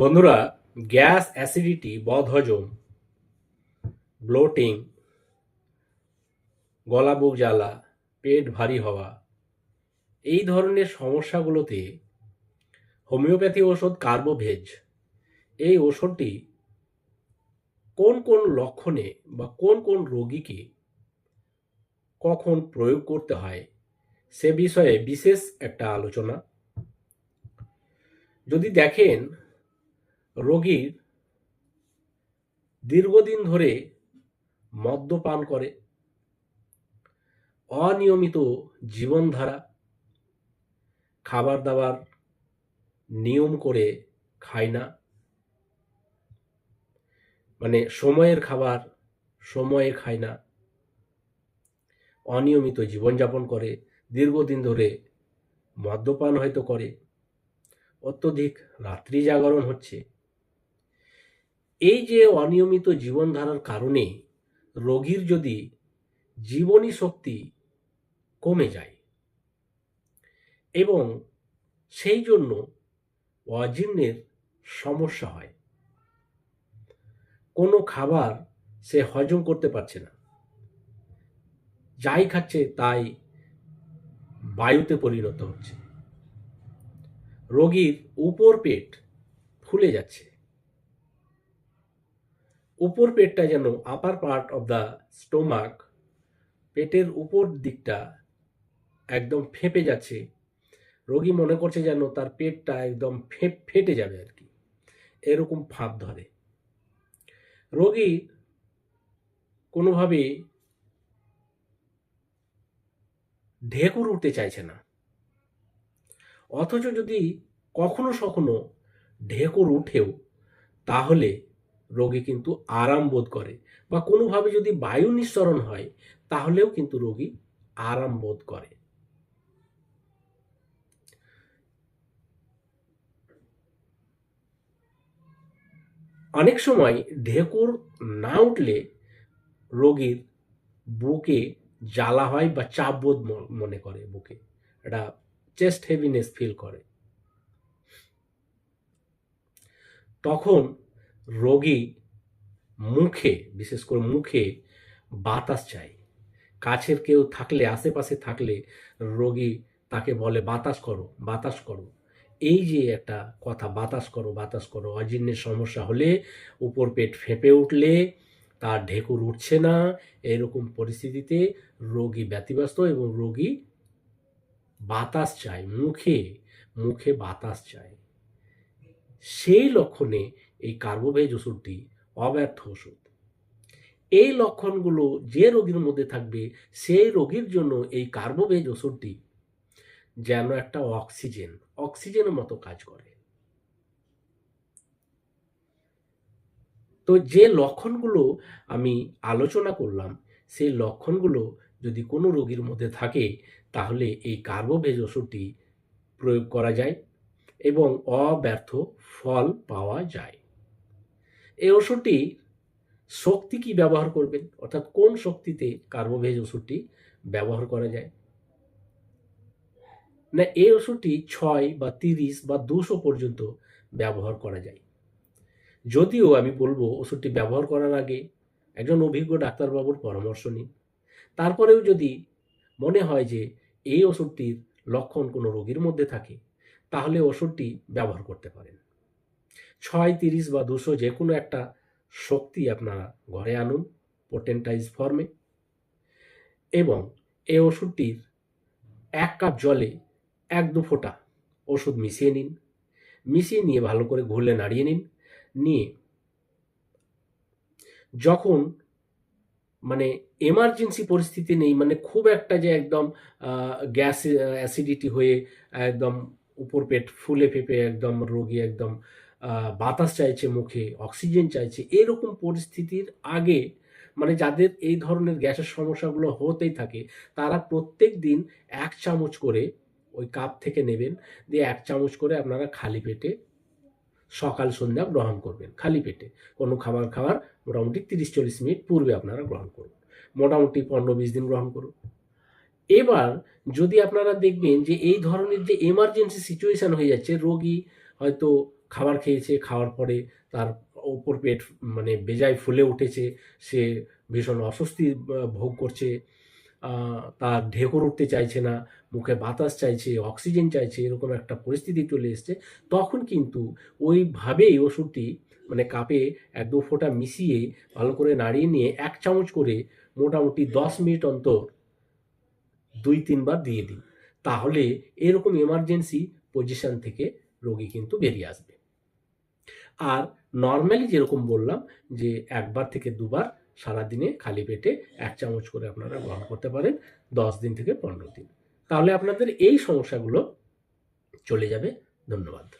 বন্ধুরা, gas acidity, বদহজম, bloating, গলা বুক জ্বালা, পেট ভারী হওয়া, এই ধরনের সমস্যাগুলোতে হোমিওপ্যাথি ওষুধ কার্বোভেজ, এই ওষুধটি কোন কোন লক্ষণে বা কোন কোন রোগীকে কখন প্রয়োগ করতে হয়, সে বিষয়ে বিশেষ একটা আলোচনা। যদি দেখেন রোগীর দীর্ঘদিন ধরে মদ্যপান করে, অনিয়মিত জীবনধারা খাবার দাবার নিয়ম করে খায় না। মানে সময়ের খাবার সময়ে খায় না। অনিয়মিত জীবনযাপন করে, দীর্ঘদিন ধরে মদ্যপান হয়তো করে। অত্যধিক রাত্রি জাগরণ হচ্ছে। এই যে অনিয়মিত জীবনধারার কারণে রোগীর যদি জীবনী শক্তি কমে যায় এবং সেই জন্য অজীর্ণের সমস্যা হয়, কোনো খাবার সে হজম করতে পারছে না। যাই খাচ্ছে তাই বায়ুতে পরিণত হচ্ছে। রোগীর উপর পেট ফুলে যাচ্ছে। উপর পেটটা যেন upper part of the stomach পেটের উপর দিকটা একদম ফেঁপে যাচ্ছে। রোগী মনে করছে যেন তার পেটটা একদম ফে- ফেটে যাবে আর কি। এরকম ফাঁপ ধরে। রোগী কোনোভাবে ঢেকুর উঠতে চাইছে না। অথচ যদি কখনো সখনো ঢেকুর উঠেও, তাহলে রোগী কিন্তু আরাম বোধ করে বা কোনোভাবে যদি বায়ু নিঃসরণ হয়, তাহলেও কিন্তু রোগী আরাম বোধ করে। অনেক সময় ঢেকুর না উঠলে রোগীর বুকে জ্বালা হয় বা চাপ বোধ মনে করে বুকে। এটা চেস্ট হেভিনেস ফিল করে। তখন রোগী মুখে, বিশেষ করে মুখে বাতাস চাই। কাছের কেউ থাকলে, আশেপাশে থাকলে রোগী তাকে বলে, বাতাস করো বাতাস করো। এই যে একটা কথা, বাতাস করো বাতাস করো অজীর্ণের সমস্যা হলে উপর পেট ফেঁপে উঠলে তার ঢেকুর উঠছে না। এরকম পরিস্থিতিতে রোগী ব্যতিব্যস্ত এবং রোগী বাতাস চায়, মুখে মুখে বাতাস চায়। সেই লক্ষণে এই কার্বোভেজ ওষুধটি অব্যর্থ ওষুধ। এই লক্ষণগুলো যে রোগীর মধ্যে থাকবে, সেই রোগীর জন্য এই কার্বোভেজ ওষুধটি যেন একটা অক্সিজেন, অক্সিজেনের মতো কাজ করে। তো যে লক্ষণগুলো আমি আলোচনা করলাম, সেই লক্ষণগুলো যদি কোনো রোগীর মধ্যে থাকে, তাহলে এই কার্বোভেজ ওষুধটি প্রয়োগ করা যায় এবং অব্যর্থ ফল পাওয়া যায়। এই ওষুধটি শক্তি কি ব্যবহার করবেন? অর্থাৎ কোন শক্তিতে কার্বোভেজ ওষুধটি ব্যবহার করা যায়? না, এই ওষুধটি ছয় বা তিরিশ বা দুশো পর্যন্ত ব্যবহার করা যায়। যদিও আমি বলব ওষুধটি ব্যবহার করার আগে একজন অভিজ্ঞ ডাক্তারবাবুর পরামর্শ নিন। তারপরেও যদি মনে হয় যে এই ওষুধটির লক্ষণ কোনো রোগীর মধ্যে থাকে, তাহলে ওষুধটি ব্যবহার করতে পারেন। ছয় তিরিশ বা দুশো যে কোনো একটা শক্তি আপনারা ঘরে আনুন পোটেন্টাইজ ফর্মে এবং এই ওষুধটির এক কাপ জলে এক দু ফোঁটা ওষুধ মিশিয়ে নিন। মিশিয়ে নিয়ে ভালো করে ঘুরলে নাড়িয়ে নিন। নিয়ে যখন মানে এমার্জেন্সি পরিস্থিতি নেই মানে খুব একটা যে একদম গ্যাস, অ্যাসিডিটি হয়ে একদম উপর পেট ফুলে ফেপে একদম রোগী একদম বাতাস চাইছে মুখে, অক্সিজেন চাইছে, এরকম পরিস্থিতির আগে মানে যাদের এই ধরনের গ্যাসের সমস্যাগুলো হতেই থাকে, তারা প্রত্যেক দিন এক চামচ করে ওই কাপ থেকে নেবেন, দিয়ে এক চামচ করে আপনারা খালি পেটে সকাল, সন্ধ্যা গ্রহণ করবেন, খালি পেটে। কোনো খাবার খাওয়ার মোটামুটি তিরিশ, চল্লিশ মিনিট পূর্বে আপনারা গ্রহণ করুন। মোটামুটি পনেরো, বিশ দিন গ্রহণ করুন। এবার, যদি আপনারা দেখবেন যে এই ধরনের যে এমার্জেন্সি সিচুয়েশান হয়ে যাচ্ছে, রোগী হয়তো খাবার খেয়েছে, খাওয়ার পরে তার ওপর পেট মানে বেজায় ফুলে উঠেছে, সে ভীষণ অস্বস্তি ভোগ করছে। তার ঢেকুর উঠতে চাইছে না, মুখে বাতাস চাইছে, অক্সিজেন চাইছে, এরকম একটা পরিস্থিতি চলে এসছে। তখন কিন্তু ওইভাবেই ওষুধটি মানে কাপে এক দু ফোঁটা মিশিয়ে ভালো করে নাড়িয়ে নিয়ে এক চামচ করে মোটামুটি দশ মিনিট অন্তর দুই তিনবার দিয়ে দিন। তাহলে এরকম এমার্জেন্সি পজিশন থেকে রোগী কিন্তু বেরিয়ে আসবে। আর নর্মালি যেরকম বললাম যে একবার থেকে দুবার সারাদিনে খালি পেটে এক চামচ করে আপনারা গ্রহণ করতে পারেন, দশ দিন থেকে পনেরো দিন। তাহলে আপনাদের এই সমস্যাগুলো চলে যাবে। ধন্যবাদ।